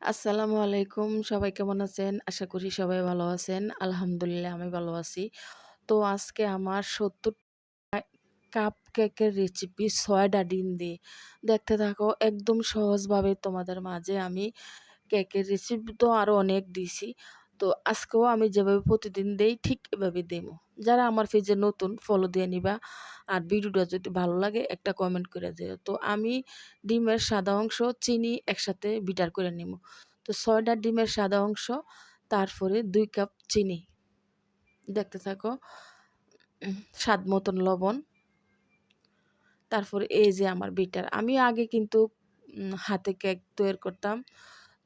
আসসালামু আলাইকুম। সবাই কেমন আছেন? আশা করি সবাই ভালো আছেন। আলহামদুলিল্লাহ, আমি ভালো আছি। তো আজকে আমার সত্তরটা কাপ কেকের রেসিপি সয়ডা ডিম দিয়ে। দেখতে থাকো, একদম সহজভাবে তোমাদের মাঝে আমি কেকের রেসিপি তো আরও অনেক দিছি। তো আজকেও আমি যেভাবে প্রতিদিন দেই ঠিক এভাবে দেবো। যারা আমার পেজে নতুন ফলো দিয়ে নিবা। আর ভিডিওটা যদি ভালো লাগে একটা কমেন্ট করে দিও। তো আমি ডিমের সাদা অংশ, চিনি একসাথে বিটার করে নিব। তো ৬টা ডিমের সাদা অংশ, তারপরে দুই কাপ চিনি। দেখতে থাকো। স্বাদ মতন লবণ। তারপরে এই যে আমার বিটার। আমি আগে কিন্তু হাতে কেক তৈরি করতাম।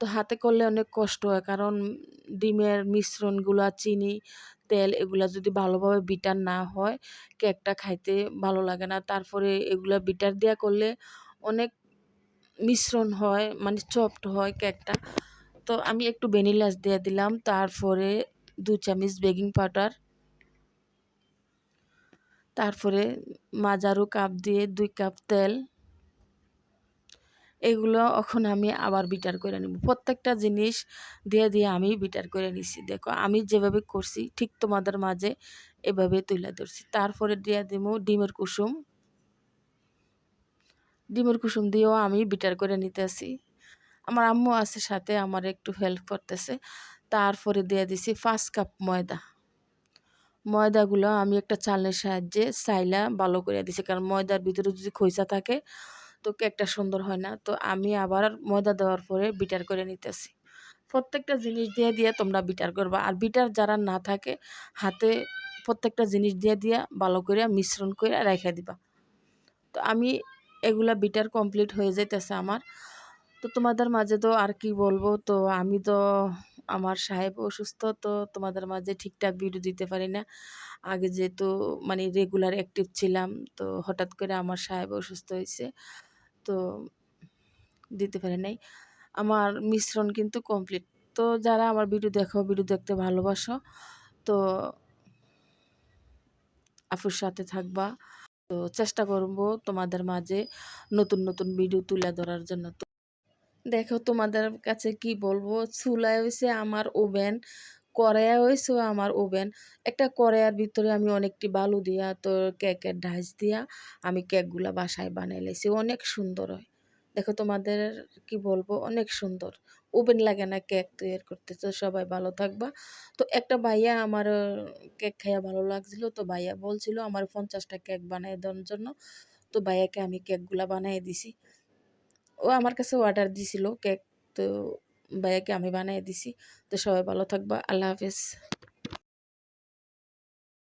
তো হাতে করলে অনেক কষ্ট হয় কারণ ডিমের মিশ্রণগুলা, চিনি, তেল এগুলা যদি ভালোভাবে বিটার না হয় কেকটা খাইতে ভালো লাগে না। তারপরে এগুলা বিটার দিয়া করলে অনেক মিশ্রণ হয় মানে সফট হয় কেকটা। তো আমি একটু ভ্যানিলাস দিয়ে দিলাম। তারপরে দু চামচ বেকিং পাউডার। তারপরে মাঝারু কাপ দিয়ে দুই কাপ তেল। এগুলো এখন আমি আবার বিটার করে নিব। প্রত্যেকটা জিনিস দিয়ে, দিয়ে আমি বিটার করে নিছি। দেখো আমি যেভাবে করছি ঠিক তোমাদের মাঝে এভাবে তুলে ধরছি। তারপরে দিয়ে দিব ডিমের কুসুম। ডিমের কুসুম দিয়েও আমি বিটার করে নিতেছি। আমার আম্মু আছে সাথে আমার একটু হেল্প করতেছে। তারপরে দিয়ে দিছি ৫ কাপ ময়দা। ময়দাগুলো আমি একটা চালনির সাহায্যে চাইলা ভালো করে দিছি। কারণ ময়দার ভিতরে যদি খইসা থাকে তো কেকটা সুন্দর হয় না। তো আমি আবার ময়দা দেওয়ার পরে বিটার করে নিতেছি। প্রত্যেকটা জিনিস দিয়ে, দিয়ে তোমরা বিটার করবা। আর বিটার যারা না থাকে হাতে প্রত্যেকটা জিনিস দিয়ে, দিয়ে ভালো করে মিশ্রণ করে রেখে দিবা। তো আমি এগুলা বিটার কমপ্লিট হয়ে যাইতেছে আমার। তো তোমাদের মাঝে তো আর কি বলব তো আমি তো আমার সাহেব অসুস্থ তো তোমাদের মাঝে ঠিকঠাক ভিডিও দিতে পারি না। আগে যেহেতু মানে রেগুলার অ্যাক্টিভ ছিলাম তো হঠাৎ করে আমার সাহেব অসুস্থ হয়েছে। তো দিতে পারি নাই। আমার মিশ্রণ কিন্তু কমপ্লিট। তো যারা আমার ভিডিও দেখো, ভিডিও দেখতে ভালোবাসো তো আপুর সাথে থাকবা। তো চেষ্টা করব তোমাদের মাঝে নতুন, নতুন ভিডিও তুলে ধরার জন্য। দেখো তোমাদের কাছে কি বলব চুলায় হইছে আমার ওভেন, কড়াইয়া হয়েছে আমার ওভেন। একটা কড়াইয়ার ভিতরে আমি অনেকটি বালু দিয়া, তো কেকের ডাইস দিয়া আমি কেকগুলা বাসায় বানাই লাইছি। অনেক সুন্দর হয়। দেখো তোমাদের কি বলব, অনেক সুন্দর। ওভেন লাগে না কেক তৈরি করতে। তো সবাই ভালো থাকবা। তো একটা ভাইয়া আমার কেক খাইয়া ভালো লাগছিল। তো ভাইয়া বলছিল আমার পঞ্চাশটা কেক বানায় দেওয়ার জন্য। তো ভাইয়াকে আমি কেকগুলা বানায় দিছি। ও আমার কাছে অর্ডার দিছিল কেক। তো ভাইয়াকে আমি বানিয়ে দিছি। তো সবাই ভালো থাকবা। আল্লাহ হাফেজ।